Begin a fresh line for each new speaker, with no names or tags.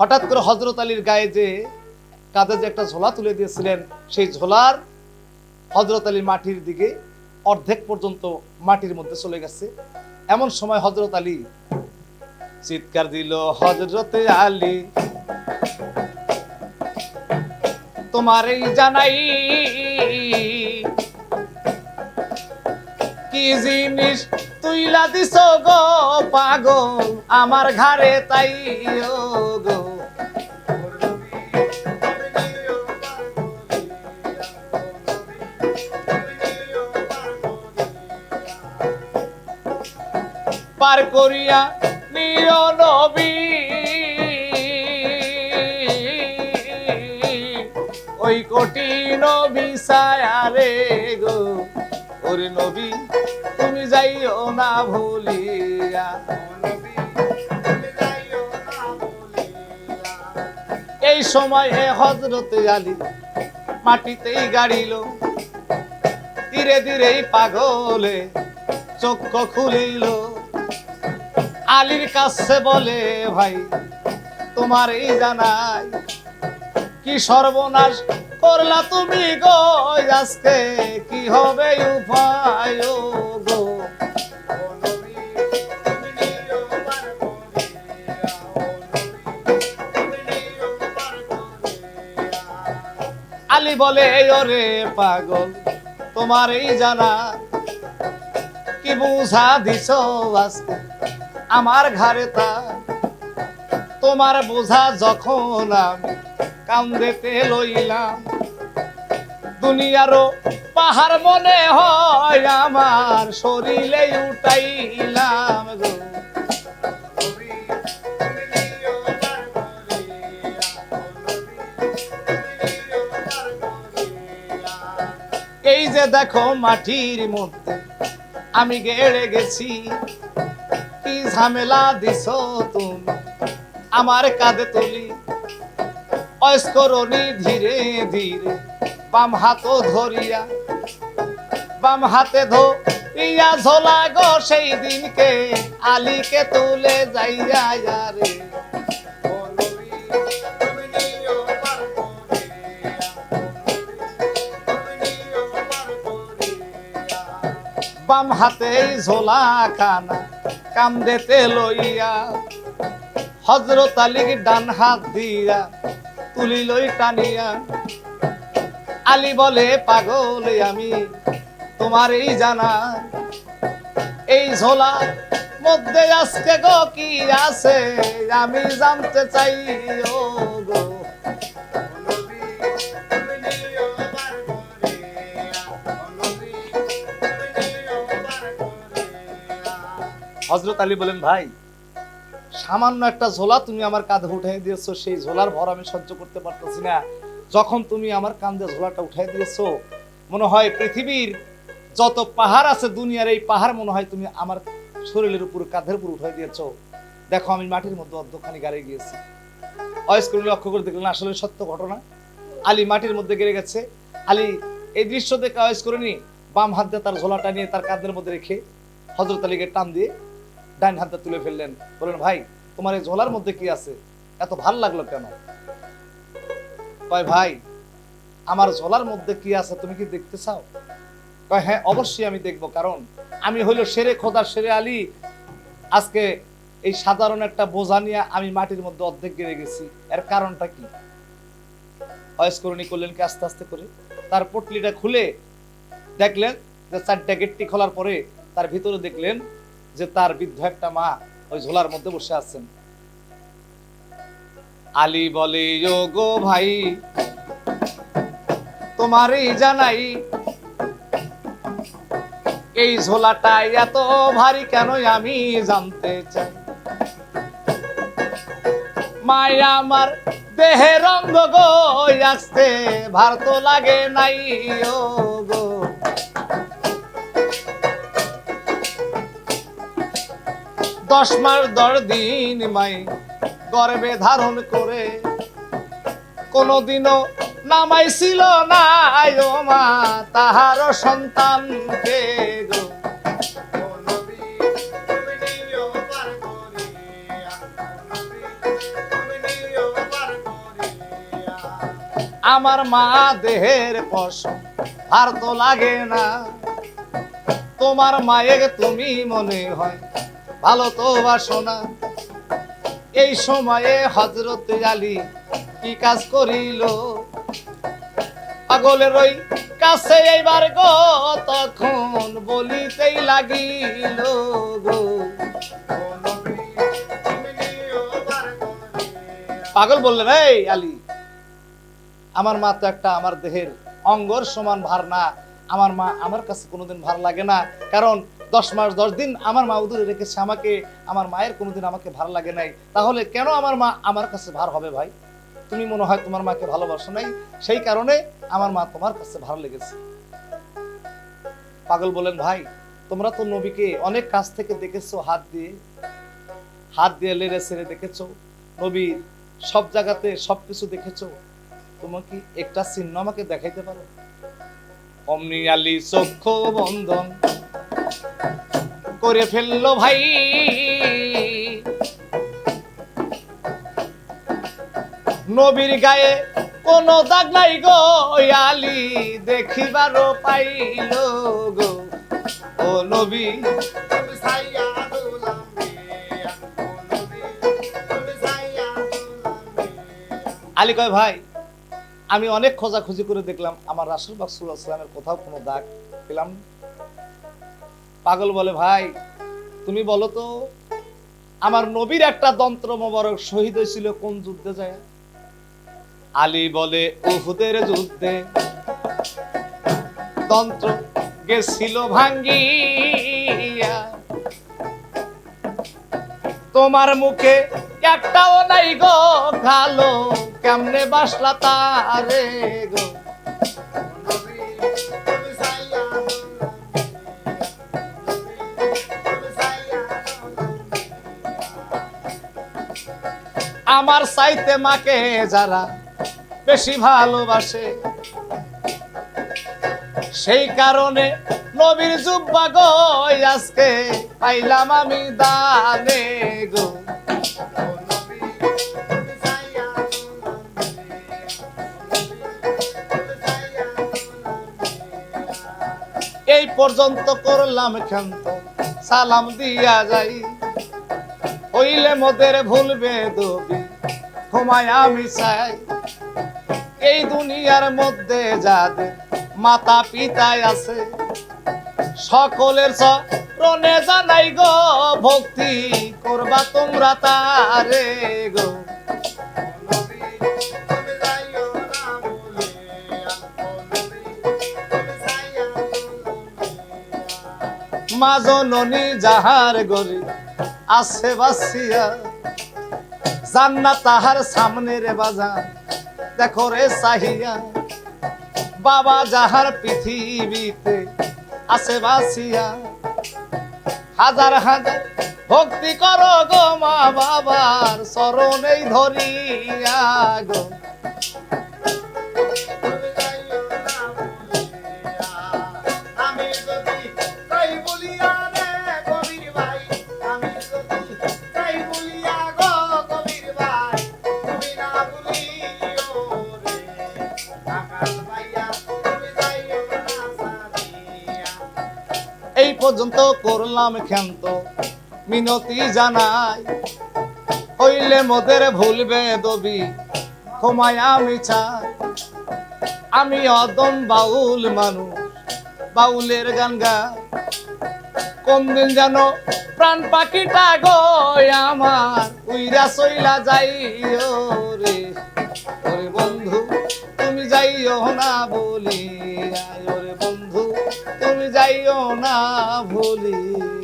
হঠাৎ করে হজরত আলীর গায়ে যে কাঁধে যে একটা ঝোলা তুলে দিয়েছিলেন, সেই ঝোলার হজরত আলীর মাটির দিকে অর্ধেক পর্যন্ত মাটির মধ্যে চলে গেছে। এমন সময় হজরত আলী চিৎকার দিল হজরতে আলী, তোমারই জানাই কি জিনিস তুইলা দিস গো পাগল? আমার ঘরে তাই ও পার করিয়া নিয় নবী। ওই কঠিন বিষায়ারে গো, ওরে নবী, তুমি যাইও না ভুলিয়া। এই সময়ে হজরতে আলী, মাটিতেই গাড়িল। ধীরে ধীরে পাগলে চক্ষু খুলিল। আলীর কাছে বলে, ভাই তোমার এই জানাই কি সর্বনাশ করলা তুমি গো? আজকে কি হবে উপায় গো? আলী বলে ওরে পাগল তোমার এই জানা কি বুঝা দিছ আজকে? আমার ঘরে তা। তোমার বোঝা যখন আমি কান্দেতে লইলাম, দুনিয়ারও পাহাড় মনে হয় আমার শরীরে উঠাইলাম এই যে দেখো মাটির মধ্যে আমি গেড়ে গেছি কি ঝামেলা দিছ তুমি, আমার কাঁধে তুলি অস্করণী ধীরে ধীরে বাম হাত ধরিয়া, বাম হাতে ধরিয়া ঝোলা গো সেই দিনকে আলীকে তুলে যাইয়া রে। বাম হাতে ঝোলা খানা কান্দেতে লইয়া। হজরত আলীর ডান হাত দিয়া তুলি লই টানিয়া, আলী বলে, পাগল আমি, তোমার এই জানা, এই ঝোলা মধ্যে আজকে গো কি আছে? আমি জানতে চাই, ও গো। হজরত আলী বলেন, ভাই, সামান্য একটা ঝোলা তুমি আমার কাঁধে উঠাই দিয়েছ, সেই ঝোলার ভর আমি সহ্য করতে পারতেছি না। যখন তুমি আমার কাঁধে ঝোলাটা উঠাই দিয়েছ, মনে হয় পৃথিবীর যত পাহাড় আছে দুনিয়ার এই পাহাড় মনে হয় তুমি আমার শরীরের উপর, কাঁধের উপর উঠাই দিয়েছ। দেখো, আমি মাটির মধ্যে অর্ধখানি গাড়ি গিয়েছি। অয়েস করে লক্ষ্য করে দেখলেন, আসলে সত্য ঘটনা। আলী মাটির মধ্যে গেড়ে গেছে। আলী এই দৃশ্য দেখে অয়েস করে নি, বাম হাত দিয়ে তার ঝোলাটা নিয়ে তার কাঁধের মধ্যে রেখে হজরত আলীকে টান দিয়ে ডাইন হাতে তুলে ফেললেন। বললেন, ভাই, তোমার এই ঝোলার মধ্যে কি আছে? এত ভালো লাগল কেন? কয়, ভাই, আমার ঝোলার মধ্যে কি আছে তুমি কি দেখতে চাও? কয় হ্যাঁ অবশ্যই আমি দেখব, কারণ আমি হইল সেরে খোদার সেরে আলী। আজকে এই সাধারণ একটা বোঝা নিয়ে আমি মাটির মধ্যে অর্ধেক গেড়ে গেছি। এর কারণটা কি? অয়স্করণী করলেন কি আস্তে আস্তে করে। তার পটলিটা খুলে দেখলেন যে চারটা গেটটি খোলার পরে তার ভিতরে দেখলেন যে তার বৃদ্ধ একটা মা ওই ঝোলার মধ্যে বসে আছেন। আলী বলে "ও গো ভাই, তোমারই জানাই, এই ঝোলাটা এত ভারী কেন আমি জানতে চাই? মায়া আমার দেহে রঙ্গ গো আসতে ভার তো লাগে নাই ও। দশ মাস দশ দিন মাই গর্বে ধারণ করে। কোনোদিনও নামাইছিল না ও মা, তাহার সন্তানকে গো। আমার মা দেহের পশম আর তো লাগে না। তোমার মায়ের তুমি মনে হয় ভালো তো বাসো না এই সময়ে হজরত আলী কি কাজ করিল? পাগলের ওই কাছে এইবার গো, তখন বলিতেই লাগিল গো। পাগল বললেন এই আলী, আমার মা তো একটা আমার দেহের অঙ্গর সমান ভার না। আমার মা আমার কাছে কোনোদিন ভার লাগে না। কারণ দশ মাস, দশ দিন আমার মা উদরে রেখেছে আমাকে, আমার মায়ের কোনোদিন আমাকে ভার লাগে নাই। তাহলে কেন আমার মা আমার কাছে ভার হবে ভাই? তুমি মনে হয় তোমার মাকে ভালোবাসো নাই, সেই কারণে আমার মা তোমার কাছে ভালো লেগেছে। পাগল বলেন ভাই, তোমরা তো নবীকে অনেক কাছ থেকে দেখেছ হাত দিয়ে হাত দিয়ে লেড়ে ছেড়ে দেখেছ নবীর সব জায়গাতে সবকিছু দেখেছ। তোমার কি একটা চিহ্ন আমাকে দেখাইতে পারো? অমনি আলী চক্ষু বন্ধন করে ফেলল ভাই। নবীর গায়ে কোন দাগ নাই গো আলী দেখিবারও পাইল গো। ও নবী আলী কয় ভাই আমি অনেক খোঁজাখুঁজি করে দেখলাম আমার রাসুল বাকসুল্লাহামের কোথাও কোনো দাগ পেলাম না। পাগল বলে, ভাই, তুমি বলো তো, আমার নবীর একটা দন্ত্র মোবারক শহীদ হয়েছিল কোন যুদ্ধে যায়? আলী বলে, উহুদের যুদ্ধে তন্ত্র গেছিল ভাঙ্গিয়া। তোমার মুখে একটাও নাই গো ভালো কেমনে বাসলা তারে গো? আমার চাইতে মাকে যারা বেশি ভালোবাসে। সেই কারণে নবীর জুব্বা গো আজকে পাইলাম আমি দানে গো। এই পর্যন্ত করলাম ক্ষান্ত, সালাম দিয়া যাই। হইলে মোদের ভুলবে দবি ঘুমায় আমি চাই। এই দুনিয়ার মধ্যে যাদের মাতা পিতায় আছে। সকলের চরণে জানাই গো, ভক্তি করবা তোমরা তারে গো। মা জননী যাহার গরি আছে বাসিয়া জান্নাত তাহার সামনে রে বাজা দেখো রে সাহিয়া, বাবা যাহার পৃথিবীতে আছে বাসিয়া হাজার হাজার ভক্তি কর গো মা বাবার চরণেই ধরিয়া গো। করলাম ক্ষান্ত। মিনতি জানাই, হইলে মোদের ভুলবে দবি ক্ষমায় আমি চাই। আমি অদম বাউল মানুষ, বাউলের গান গাই। কোন দিন যেন প্রাণ পাখিটা গো আমার, উইরা সইলা যাইও রে। বন্ধু, তুমি যাইও না বলি। যাইও না ভুলি।